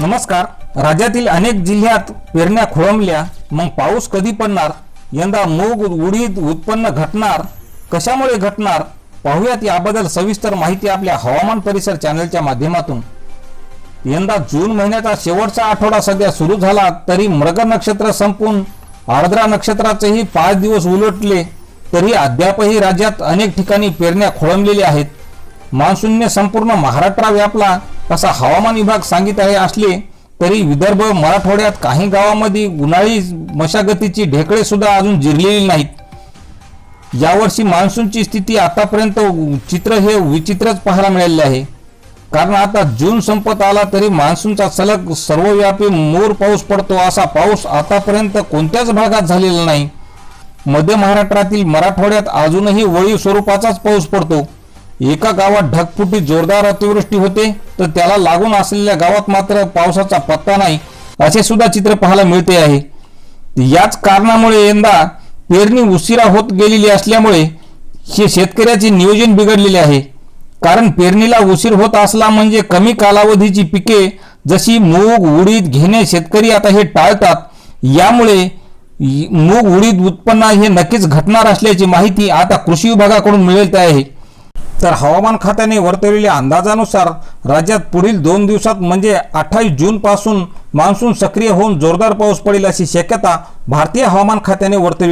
नमस्कार. राज्यातील अनेक जिल्ह्यात पेरण्या खोळंबल्या. मग पाऊस कधी पडणार? यंदा मूग उडीद उत्पन्न घटणार? कशामुळे घटणार? पाहूयात याबद्दल सविस्तर माहिती आपल्या हवामान परिसर चॅनलच्या माध्यमातून. यंदा जून महिन्याचा शेवटचा आठवडा सध्या सुरू झाला तरी मृग नक्षत्र संपून आर्द्रा नक्षत्राचेही पाच दिवस उलटले. तरी अद्यापही राज्यात अनेक ठिकाणी पेरण्या खोळंबलेल्या आहेत. मान्सूनने संपूर्ण महाराष्ट्रा व्यापला. असा हवामान विभाग सांगित आहे असले तरी विदर्भ मराठवाड्यात काही गावामध्ये उन्हाळी मशागतीची ढेकळे सुद्धा अजून जिरलेली नाहीत. यावर्षी मान्सूनची स्थिती आतापर्यंत चित्र हे विचित्रच पाहायला मिळालेले आहे. कारण आता जून संपत आला तरी मान्सूनचा सलग सर्वव्यापी मोर पाऊस पडतो असा पाऊस आतापर्यंत कोणत्याच भागात झालेला नाही. मध्य महाराष्ट्रातील मराठवाड्यात अजूनही वळीव स्वरूपाचाच पाऊस पडतो. एका गावात ढगफुटी जोरदार अतिवृष्टी होते तर त्याला लागून असलेल्या गावात मात्र पावसाचा पत्ता नाही असे सुद्धा चित्र पाहायला मिळते आहे. याच कारणामुळे यंदा पेरणी उशिरा होत गेलेली असल्यामुळे हे शेतकऱ्याचे नियोजन बिघडलेले आहे. कारण पेरणीला उशीर होत असला म्हणजे कमी कालावधीची पिके जशी मूग उडीद घेणे शेतकरी आता हे टाळतात. यामुळे मूग उडीद उत्पन्न हे नक्कीच घटणार असल्याची माहिती आता कृषी विभागाकडून मिळत आहे. तर हवामान खात्याने वर्तवलेल्या अंदाजानुसार राज्यात पुढील दोन दिवसात म्हणजे अठ्ठावीस जून पासून मान्सून सक्रिय होऊन जोरदार पाऊस पडेल अशी शक्यता भारतीय हवामान खात्याने वर्तवली